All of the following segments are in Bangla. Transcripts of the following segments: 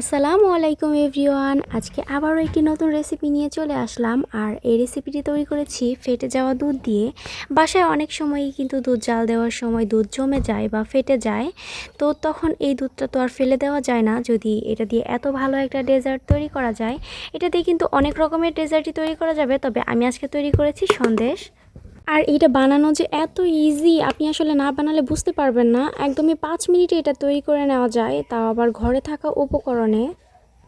আসসালামু আলাইকুম এভরিওয়ান। আজকে আবারও একটি নতুন রেসিপি নিয়ে চলে আসলাম। আর এই রেসিপিটি তৈরি করেছি ফেটে যাওয়া দুধ দিয়ে। বাসায় অনেক সময়ই কিন্তু দুধ জাল দেওয়ার সময় দুধ জমে যায় বা ফেটে যায়। তো তখন এই দুধটা তো আর ফেলে দেওয়া যায় না। যদি এটা দিয়ে এত ভালো একটা ডেজার্ট তৈরি করা যায়, এটা দিয়ে কিন্তু অনেক রকমের ডেজার্টই তৈরি করা যাবে। তবে আমি আজকে তৈরি করেছি সন্দেশ। আর এটা বানানো যে এত ইজি আপনি আসলে না বানালে বুঝতে পারবেন না। একদমই পাঁচ মিনিটে এটা তৈরি করে নেওয়া যায়, তাও আবার ঘরে থাকা উপকরণে।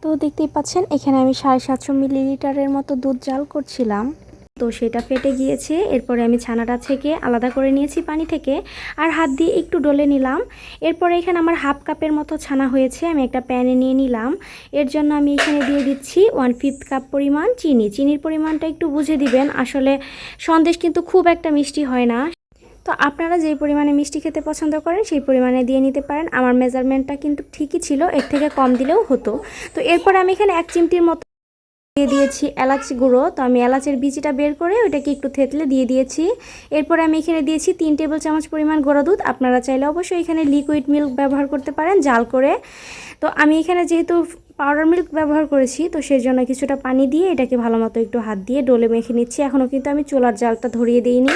তো দেখতেই পাচ্ছেন, এখানে আমি সাড়ে সাতশো মিলিলিটারের মতো দুধ জাল করছিলাম। তো সেটা ফেটে গিয়েছে। এরপরে আমি ছানাটা থেকে আলাদা করে নিয়েছি পানি থেকে আর হাত দিয়ে একটু ডলে নিলাম। এরপরে এখানে আমার হাফ কাপের মতো ছানা হয়েছে, আমি একটা প্যানে নিয়ে নিলাম। এর জন্য আমি এখানে দিয়ে দিচ্ছি ওয়ান ফিফথ কাপ পরিমাণ চিনি। চিনির পরিমাণটা একটু বুঝে দিবেন, আসলে সন্দেশ কিন্তু খুব একটা মিষ্টি হয় না। তো আপনারা যেই পরিমাণে মিষ্টি খেতে পছন্দ করেন, সেই পরিমাণে দিয়ে নিতে পারেন। আমার মেজারমেন্টটা কিন্তু ঠিকই ছিল, এর থেকে কম দিলেও হতো। তো এরপর আমি এখানে এক চিমটির মতো দিয়ে দিয়েছি এলাচি গুঁড়ো। তো আমি এলাচের বিচিটা বের করে ওইটাকে একটু থেতলে দিয়ে দিয়েছি। এরপর আমি এখানে দিয়েছি তিন টেবিল চামচ পরিমাণ গোড়া দুধ। আপনারা চাইলে অবশ্যই এখানে লিকুইড মিল্ক ব্যবহার করতে পারেন জাল করে। তো আমি এখানে যেহেতু পাউডার মিল্ক ব্যবহার করেছি, তো সেই জন্য কিছুটা পানি দিয়ে এটাকে ভালো মতো একটু হাত দিয়ে ডোলে মেখে নিচ্ছি। এখনও কিন্তু আমি চোলার জালটা ধরিয়ে দিইনি।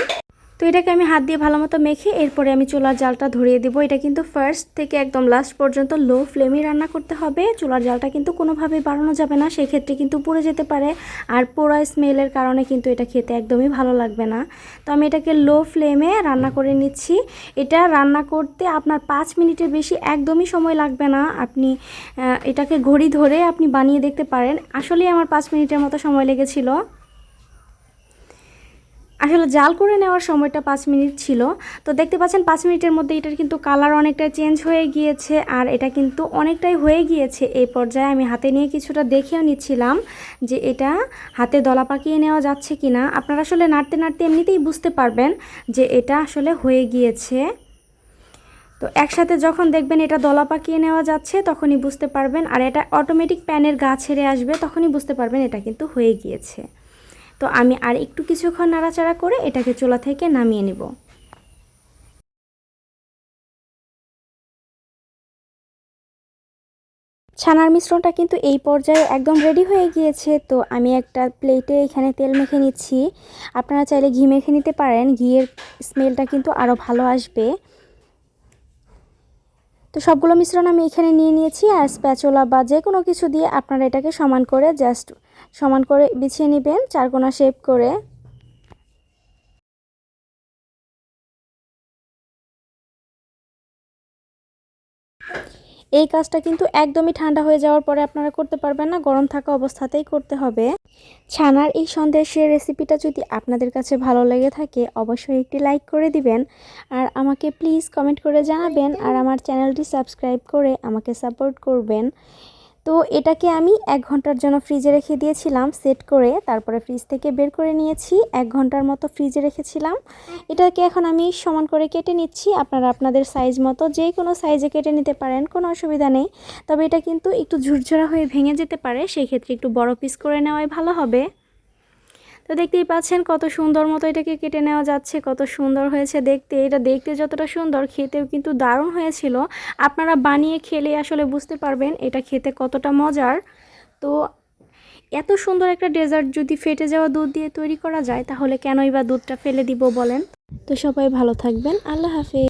তো এটাকে আমি হাত দিয়ে ভালো মতো মেখে এরপরে আমি চুলার জালটা ধরিয়ে দেবো। এটা কিন্তু ফার্স্ট থেকে একদম লাস্ট পর্যন্ত লো ফ্লেমে রান্না করতে হবে। চুলার জালটা কিন্তু কোনোভাবে বাড়ানো যাবে না সেই ক্ষেত্রে কিন্তু পুড়ে যেতে পারে। আর পোড়া স্মেলের কারণে কিন্তু এটা খেতে একদমই ভালো লাগবে না। তো আমি এটাকে লো ফ্লেমে রান্না করে নিচ্ছি। এটা রান্না করতে আপনার পাঁচ মিনিটের বেশি একদমই সময় লাগবে না। আপনি এটাকে ঘড়ি ধরে আপনি বানিয়ে দেখতে পারেন। আসলেই আমার পাঁচ মিনিটের মতো সময় লেগেছিলো। আসলে জাল করে নেওয়ার সময়টা পাঁচ মিনিট ছিল। তো দেখতে পাচ্ছেন পাঁচ মিনিটের মধ্যে এটার কিন্তু কালার অনেকটা চেঞ্জ হয়ে গিয়েছে আর এটা কিন্তু অনেকটাই হয়ে গিয়েছে। এই পর্যায়ে আমি হাতে নিয়ে কিছুটা দেখেও নিচ্ছিলাম যে এটা হাতে দলা পাকিয়ে নেওয়া যাচ্ছে কি না আপনারা আসলে নাড়তে নাড়তে এমনিতেই বুঝতে পারবেন যে এটা আসলে হয়ে গিয়েছে। তো একসাথে যখন দেখবেন এটা দলা পাকিয়ে নেওয়া যাচ্ছে, তখনই বুঝতে পারবেন। আর এটা অটোমেটিক প্যানের গা ছেড়ে আসবে, তখনই বুঝতে পারবেন এটা কিন্তু হয়ে গিয়েছে। তো আমি আর একটু কিছুক্ষণ নাড়াচাড়া করে এটাকে চোলা থেকে নামিয়ে নেব। ছানার মিশ্রণটা কিন্তু এই পর্যায়ে একদম রেডি হয়ে গিয়েছে, তো আমি একটা প্লেটে এখানে তেল মেখে নিচ্ছি। আপনারা চাইলে ঘি মেখে নিতে পারেন, ঘিয়ের স্মেলটা কিন্তু আরও ভালো আসবে। তো সবগুলো মিশ্রণ আমি এখানে নিয়ে নিয়েছি আর স্প্যাচোলা বা যে কোনো কিছু দিয়ে আপনারা এটাকে সমান করে জাস্ট সমান করে বিছিয়ে নেবেন চারকোনা শেপ করে। এই কাজটা কিন্তু একদমই ঠান্ডা হয়ে যাওয়ার পরে আপনারা করতে পারবেন না, গরম থাকা অবস্থাতেই করতে হবে। ছানার এই সন্দেশের রেসিপিটা যদি আপনাদের কাছে ভালো লেগে থাকে, অবশ্যই একটি লাইক করে দিবেন আর আমাকে প্লিজ কমেন্ট করে জানাবেন আর আমার চ্যানেলটি সাবস্ক্রাইব করে আমাকে সাপোর্ট করবেন। তো এটাকে আমি এক ঘণ্টার জন্য ফ্রিজে রেখে দিয়েছিলাম, সেট করে তারপরে ফ্রিজ থেকে বের করে নিয়েছি, এক ঘণ্টার মতো ফ্রিজে রেখেছিলাম। এটাকে এখন আমি সমান করে কেটে নিচ্ছি, আপনারা আপনাদের সাইজ মতো যে কোনো সাইজে কেটে নিতে পারেন, কোনো অসুবিধা নেই। তবে এটা কিন্তু একটু ঝুরঝরা হয়ে ভেঙে যেতে পারে সেই ক্ষেত্রে একটু বড় পিস করে নেওয়াই ভালো হবে। তো দেখতেই পাচ্ছেন কত সুন্দর মতো এটাকে কেটে নেওয়া যাচ্ছে, কত সুন্দর হয়েছে দেখতে। এটা দেখতে যতটা সুন্দর, খেতেও কিন্তু দারুণ হয়েছিল। আপনারা বানিয়ে খেলে আসলে বুঝতে পারবেন এটা খেতে কতটা মজার। তো এত সুন্দর একটা ডেজার্ট যদি ফেটে যাওয়া দুধ দিয়ে তৈরি করা যায়, তাহলে কেনই বা দুধটা ফেলে দিব বলেন? তো সবাই ভালো থাকবেন, আল্লাহ হাফেজ।